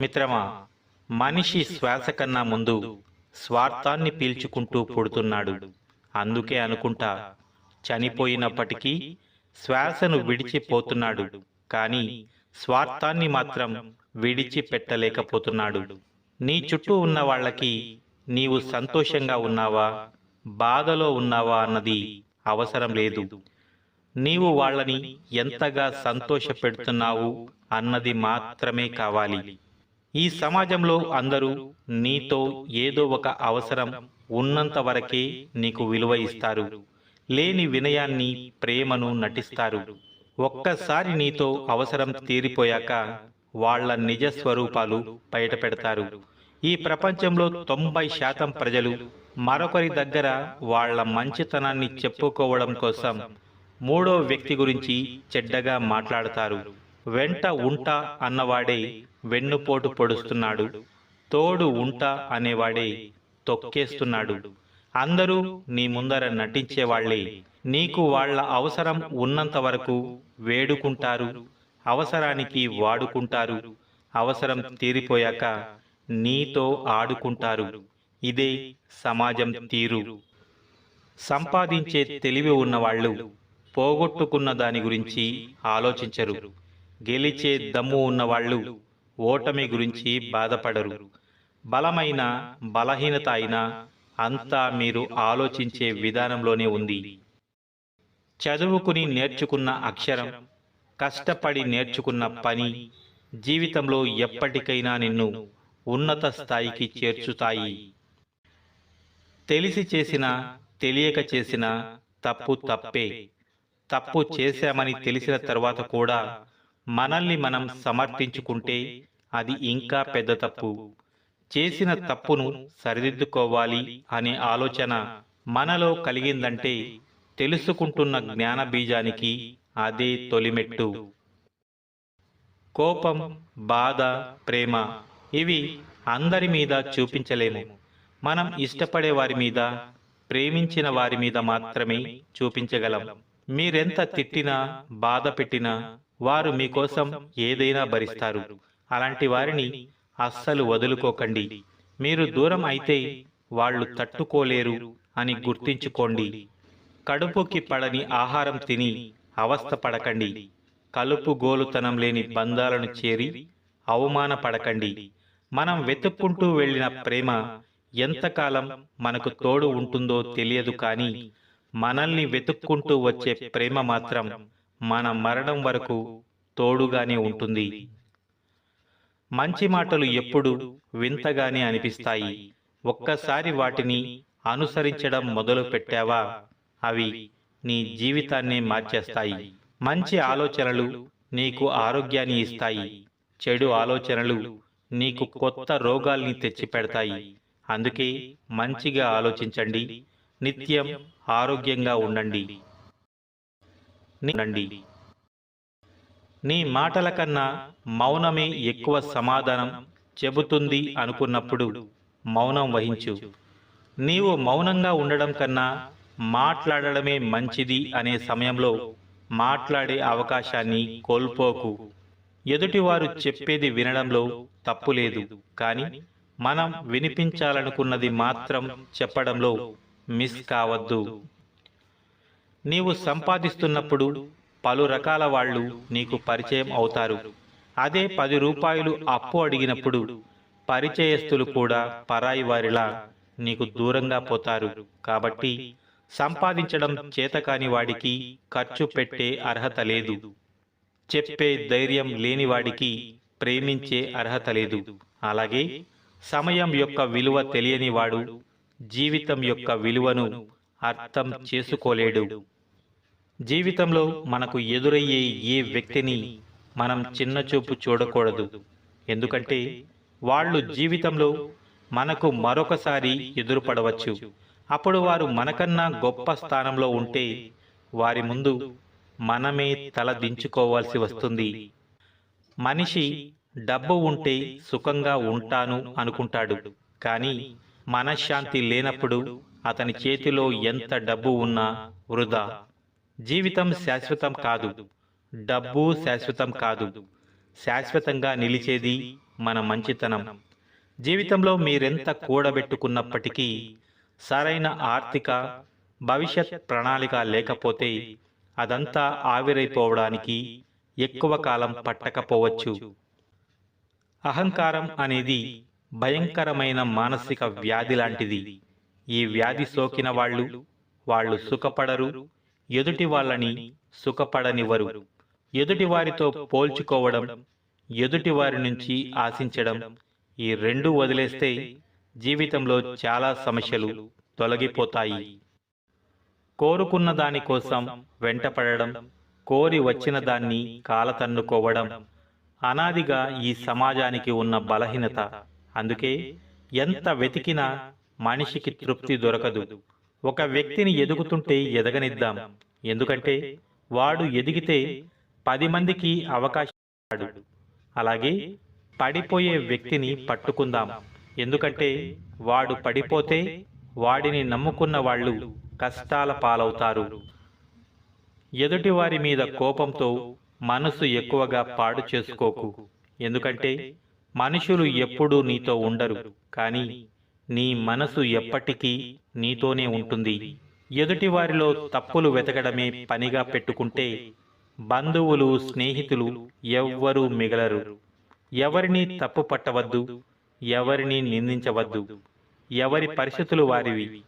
మిత్రమా మనిషి శ్వాస కన్నా ముందు స్వార్థాన్ని పీల్చుకుంటూ పుడుతున్నాడు. అందుకే అనుకుంటా చనిపోయినప్పటికీ శ్వాసను విడిచిపోతున్నాడు కానీ స్వార్థాన్ని మాత్రం విడిచిపెట్టలేకపోతున్నాడు. నీ చుట్టూ ఉన్న వాళ్ళకి నీవు సంతోషంగా ఉన్నావా బాధలో ఉన్నావా అన్నది అవసరం లేదు. నీవు వాళ్ళని ఎంతగా సంతోష పెడుతున్నావు అన్నది మాత్రమే కావాలి. ఈ సమాజంలో అందరూ నీతో ఏదో ఒక అవసరం ఉన్నంత వరకే నీకు విలువ ఇస్తారు. లేని వినయాన్ని ప్రేమను నటిస్తారు. ఒక్కసారి నీతో అవసరం తీరిపోయాక వాళ్ళ నిజ స్వరూపాలు బయట పెడతారు. ఈ ప్రపంచంలో తొంభై శాతం ప్రజలు మరొకరి దగ్గర వాళ్ళ మంచితనాన్ని చెప్పుకోవడం కోసం మూడో వ్యక్తి గురించి చెడ్డగా మాట్లాడతారు. వెంట ఉంటా అన్నవాడే వెన్నుపోటు పొడుస్తున్నాడు తోడు ఉంటా అనేవాడే తొక్కేస్తున్నాడు. అందరూ నీ ముందర నటించేవాళ్ళే నీకు వాళ్ళ అవసరం ఉన్నంత వరకు వేడుకుంటారు అవసరానికి వాడుకుంటారు అవసరం తీరిపోయాక నీతో ఆడుకుంటారు. ఇదే సమాజం తీరు. సంపాదించే తెలివి ఉన్నవాళ్ళు పోగొట్టుకున్న దాని గురించి ఆలోచించరు. గెలిచే దమ్ము ఉన్నవాళ్ళు ఓటమి గురించి బాధపడరు. బలమైన బలహీనత అయినా అంతా మీరు ఆలోచించే విధానంలోనే ఉంది. చదువుకుని నేర్చుకున్న అక్షరం కష్టపడి నేర్చుకున్న పని జీవితంలో ఎప్పటికైనా నిన్ను ఉన్నత స్థాయికి చేర్చుతాయి. తెలిసి చేసిన తెలియక చేసిన తప్పు తప్పే. తప్పు చేశామని తెలిసిన తర్వాత కూడా మనల్ని మనం సమర్థించుకుంటే అది ఇంకా పెద్ద తప్పు. చేసిన తప్పును సరిదిద్దుకోవాలి అనే ఆలోచన మనలో కలిగిందంటే తెలుసుకుంటున్న జ్ఞాన బీజానికి అదే తొలిమెట్టు. కోపం బాధ ప్రేమ ఇవి అందరి మీద చూపించలేము. మనం ఇష్టపడే వారి మీద ప్రేమించిన వారి మీద మాత్రమే చూపించగలం. మీరెంత తిట్టినా బాధ పెట్టినా వారు మీకోసం ఏదైనా భరిస్తారు. అలాంటి వారిని అస్సలు వదులుకోకండి. మీరు దూరం అయితే వాళ్ళు తట్టుకోలేరు అని గుర్తించుకోండి. కడుపుకి పడని ఆహారం తిని అవస్థ పడకండి. కలుపు గోలుతనం లేని బంధాలను చేరి అవమానపడకండి మనం వెతుక్కుంటూ వెళ్ళిన ప్రేమ ఎంతకాలం మనకు తోడు ఉంటుందో తెలియదు కానీ మనల్ని వెతుక్కుంటూ వచ్చే ప్రేమ మాత్రం మన మరణం వరకు తోడుగానే ఉంటుంది. మంచి మాటలు ఎప్పుడు వింతగానే అనిపిస్తాయి. ఒక్కసారి వాటిని అనుసరించడం మొదలు పెట్టావా? అవి నీ జీవితాన్నే మార్చేస్తాయి. మంచి ఆలోచనలు నీకు ఆరోగ్యాన్ని ఇస్తాయి. చెడు ఆలోచనలు నీకు కొత్త రోగాల్ని తెచ్చిపెడతాయి. అందుకే మంచిగా ఆలోచించండి. నిత్యం ఆరోగ్యంగా ఉండండి. ఉండండి నీ మాటల కన్నా మౌనమే ఎక్కువ సమాధానం చెబుతుంది అనుకున్నప్పుడు మౌనం వహించు. నీవు మౌనంగా ఉండడం కన్నా మాట్లాడడమే మంచిది అనే సమయంలో మాట్లాడే అవకాశాన్ని కోల్పోకు. ఎదుటివారు చెప్పేది వినడంలో తప్పు లేదు. కానీ మనం వినిపించాలనుకున్నది మాత్రం చెప్పడంలో మిస్ కావద్దు. నీవు సంపాదిస్తున్నప్పుడు పలు రకాల వాళ్ళు నీకు పరిచయం అవుతారు. అదే పది రూపాయలు అప్పు అడిగినప్పుడు పరిచయస్తులు కూడా పరాయి వారిలా నీకు దూరంగా పోతారు. కాబట్టి సంపాదించడం చేతకాని వాడికి ఖర్చు పెట్టే అర్హత లేదు. చెప్పే ధైర్యం లేని వాడికి ప్రేమించే అర్హత లేదు. అలాగే సమయం యొక్క విలువ తెలియని వాడు జీవితం యొక్క విలువను అర్థం చేసుకోలేడు. జీవితంలో మనకు ఎదురయ్యే ఏ వ్యక్తిని మనం చిన్నచూపు చూడకూడదు. ఎందుకంటే వాళ్ళు జీవితంలో మనకు మరొకసారి ఎదురుపడవచ్చు. అప్పుడు వారు మనకన్నా గొప్ప స్థానంలో ఉంటే వారి ముందు మనమే తల దించుకోవాల్సి వస్తుంది. మనిషి డబ్బు ఉంటే సుఖంగా ఉంటాను అనుకుంటాడు. కానీ మనశ్శాంతి లేనప్పుడు అతని చేతిలో ఎంత డబ్బు ఉన్నా వృధా. జీవితం శాశ్వతం కాదు డబ్బు శాశ్వతం కాదు. శాశ్వతంగా నిలిచేది మన మంచితనం. జీవితంలో మీరెంత కూడబెట్టుకున్నప్పటికీ సరైన ఆర్థిక భవిష్యత్ ప్రణాళిక లేకపోతే అదంతా ఆవిరైపోవడానికి ఎక్కువ కాలం పట్టకపోవచ్చు. అహంకారం అనేది భయంకరమైన మానసిక వ్యాధి లాంటిది. ఈ వ్యాధి సోకిన వాళ్ళు వాళ్ళు సుఖపడరు ఎదుటి వాళ్ళని సుఖపడనివ్వరు. ఎదుటి వారితో పోల్చుకోవడం ఎదుటి వారి నుంచి ఆశించడం ఈ రెండు వదిలేస్తే జీవితంలో చాలా సమస్యలు తొలగిపోతాయి. కోరుకున్న దాని కోసం వెంటపడడం కోరి వచ్చిన దాన్ని కాలతన్నుకోవడం అనాదిగా ఈ సమాజానికి ఉన్న బలహీనత. అందుకే ఎంత వెతికినా మనిషికి తృప్తి దొరకదు. ఒక వ్యక్తిని ఎదుగుతుంటే ఎదగనిద్దాం. ఎందుకంటే వాడు ఎదిగితే పది మందికి అవకాశం. అలాగే పడిపోయే వ్యక్తిని పట్టుకుందాం. ఎందుకంటే వాడు పడిపోతే వాడిని నమ్ముకున్న వాళ్ళు కష్టాల పాలవుతారు. ఎదుటి వారి మీద కోపంతో మనసు ఎక్కువగా పాడు చేసుకోకు. ఎందుకంటే మనుషులు ఎప్పుడూ నీతో ఉండరు. కానీ నీ మనసు ఎప్పటికీ నీతోనే ఉంటుంది. ఎదుటి వారిలో తప్పులు వెతకడమే పనిగా పెట్టుకుంటే బంధువులు స్నేహితులు ఎవ్వరూ మిగలరు. ఎవరిని తప్పు పట్టవద్దు ఎవరిని నిందించవద్దు. ఎవరి పరిస్థితులు వారివి.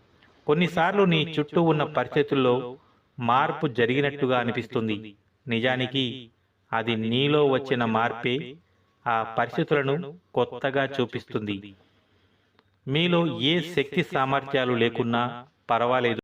కొన్నిసార్లు నీ చుట్టూ ఉన్న పరిస్థితుల్లో మార్పు జరిగినట్టుగా అనిపిస్తుంది. నిజానికి అది నీలో వచ్చిన మార్పే ఆ పరిస్థితులను కొత్తగా చూపిస్తుంది. మీలో ఏ శక్తి సామర్థ్యాలు లేకున్నా పర్వాలేదు.